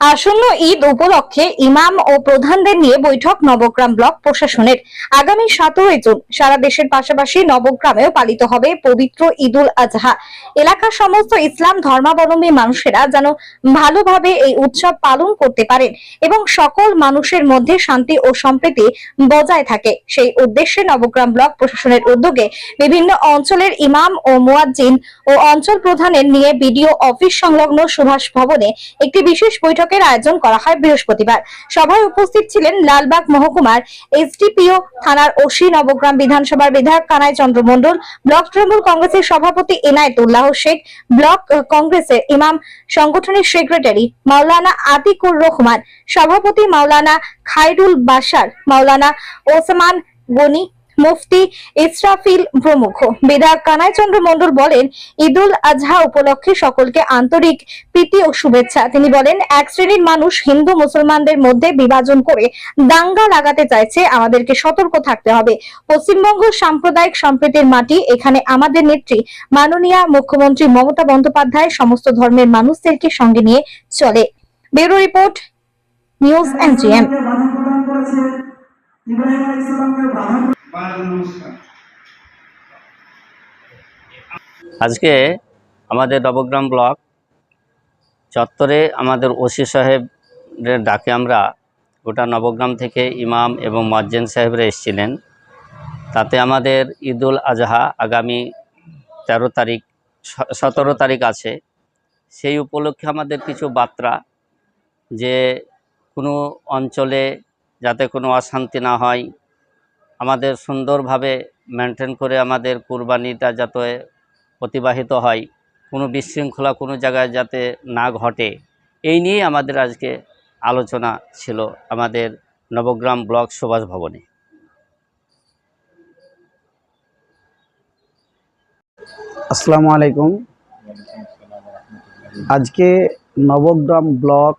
আসন্ন ঈদ উপলক্ষে ইমাম ও প্রধানদের নিয়ে বৈঠক নবগ্রাম ব্লক প্রশাসনের। আগামী সতেরোই জুন সারা দেশের পাশাপাশি নবগ্রামেও পালিত হবে পবিত্র ঈদুল আজহা। এলাকার সমস্ত ইসলাম ধর্মাবলম্বী মানুষেরা যেন ভালোভাবে এই উৎসব পালন করতে পারেন এবং সকল মানুষের মধ্যে শান্তি ও সম্প্রীতি বজায় থাকে। সেই উদ্দেশ্যে নবগ্রাম ব্লক প্রশাসনের উদ্যোগে বিভিন্ন অঞ্চলের ইমাম ও মুয়াজ্জিন ও অঞ্চল প্রধানের নিয়ে বিডিও অফিস সংলগ্ন সুভাষ ভবনে একটি বিশেষ বৈঠকের আয়োজন করা হয় বৃহস্পতিবার। সভায় উপস্থিত ছিলেন লালবাগ মহকুমার এসডিপিও থানার ওসি নবগ্রাম বিধানসভার বিধায়ক কানাই চন্দ্র মণ্ডল, ব্লক তৃণমূল কংগ্রেসের সভাপতি এনায়েতুল্লাহ শেখ, ব্লক কংগ্রেসের ইমাম সংগঠনের সেক্রেটারি মাওলানা আতিকুর রহমান, সভাপতি মাওলানা খায়রুল বাশার, মাওলানা ওসমান গনি মুফতি ইসরাফিল প্রমুখ। বিধায়ক কানাই চন্দ্র মণ্ডল বলেন, ঈদুল আজহা উপলক্ষে সকলকে আন্তরিক প্রীতি ও শুভেচ্ছা। তিনি বলেন, এক শ্রেণির মানুষ হিন্দু মুসলমানদের মধ্যে বিভাজন করে দাঙ্গা লাগাতে চাইছে, আমাদেরকে সতর্ক থাকতে হবে। পশ্চিমবঙ্গ সাম্প্রদায়িক সম্প্রীতির মাটি, এখানে আমাদের নেত্রী মাননীয় মুখ্যমন্ত্রী মমতা বন্দ্যোপাধ্যায় সমস্ত ধর্মের মানুষদেরকে সঙ্গে নিয়ে চলে। ব্যুরো রিপোর্ট, নিউজ এনজিএম আজকে আমাদের নবগ্রাম ব্লক চত্বরে আমাদের ওসি সাহেবের ডাকে আমরা গোটা নবগ্রাম থেকে ইমাম এবং মজ্জেন সাহেবরা এসেছিলেন। তাতে আমাদের ঈদুল আজহা আগামী তেরো তারিখ সতেরো তারিখ আছে। সেই উপলক্ষে আমাদের কিছু বার্তা যে কোনো অঞ্চলে যাতে কোনো অশান্তি না হয় আমাদের সুন্দরভাবে মেনটেন করে আমাদের কুরবানিটা যাতে অতিবাহিত হয়, কোনো বিশৃঙ্খলা কোনো জায়গায় যাতে না ঘটে, এই নিয়েই আমাদের আজকে আলোচনা ছিল আমাদের নবগ্রাম ব্লক সুভাষ ভবনে। আসসালামু আলাইকুম। আজকে Nabagram block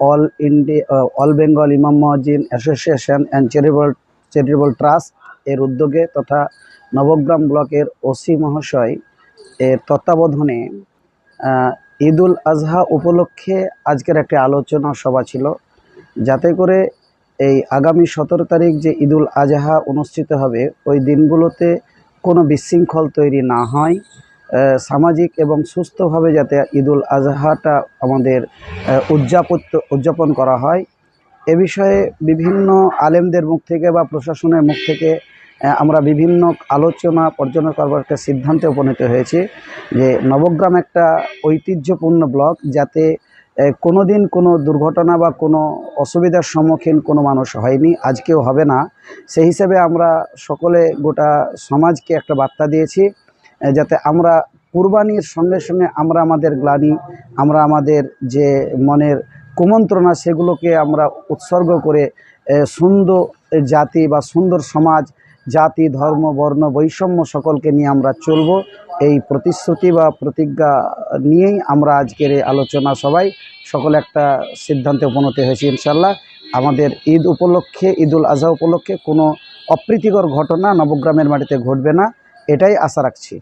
all India all Bengal ইমাম মহাজিন association and charitable charitable trust এর উদ্যোগে তথা নবগ্রাম ব্লকের ওসি মহাশয় এর তত্ত্বাবধানে ঈদুল আজহা উপলক্ষে আজকের একটি আলোচনা সভা ছিল যাতে করে এই আগামী সতেরো তারিখ যে ঈদুল আজহা অনুষ্ঠিত হবে ওই দিনগুলোতে কোনো বিশৃঙ্খল তৈরি না হয় সামাজিক এবং সুস্থভাবে যাতে ঈদুল আজহাটা আমাদের আহ, উদযাপন উদযাপন করা হয়। এ বিষয়ে বিভিন্ন আলেমদের মুখ থেকে বা প্রশাসনের মুখ থেকে আমরা বিভিন্ন আলোচনা পর্যালোচনা করবার একটা সিদ্ধান্তে উপনীত হয়েছি যে নবগ্রাম একটা ঐতিহ্যপূর্ণ ব্লক যাতে আহ, কোনোদিন কোনো দুর্ঘটনা বা কোনো অসুবিধার সম্মুখীন কোনো মানুষ হয়নি আজকেও হবে না। সেই হিসেবে আমরা সকলে গোটা সমাজকে একটা বার্তা দিয়েছি যাতে আমরা কুরবানির সঙ্গে সঙ্গে আমরা আমাদের গ্লানি আমরা আমাদের যে মনের কুমন্ত্রণা সেগুলোকে আমরা উৎসর্গ করে সুন্দর জাতি বা সুন্দর সমাজ, জাতি, ধর্ম, বর্ণ, বৈষম্য সকলকে নিয়ে আমরা চলব। এই প্রতিশ্রুতি বা প্রতিজ্ঞা নিয়েই আমরা আজকের এই আলোচনা সবাই সকলে একটা সিদ্ধান্তে উপনীত হয়েছি ইনশাল্লাহ আমাদের ঈদ উপলক্ষে, ঈদুল আজহা উপলক্ষে কোনো অপ্রীতিকর ঘটনা নবগ্রামের মাটিতে ঘটবে না, এটাই আশা রাখছি।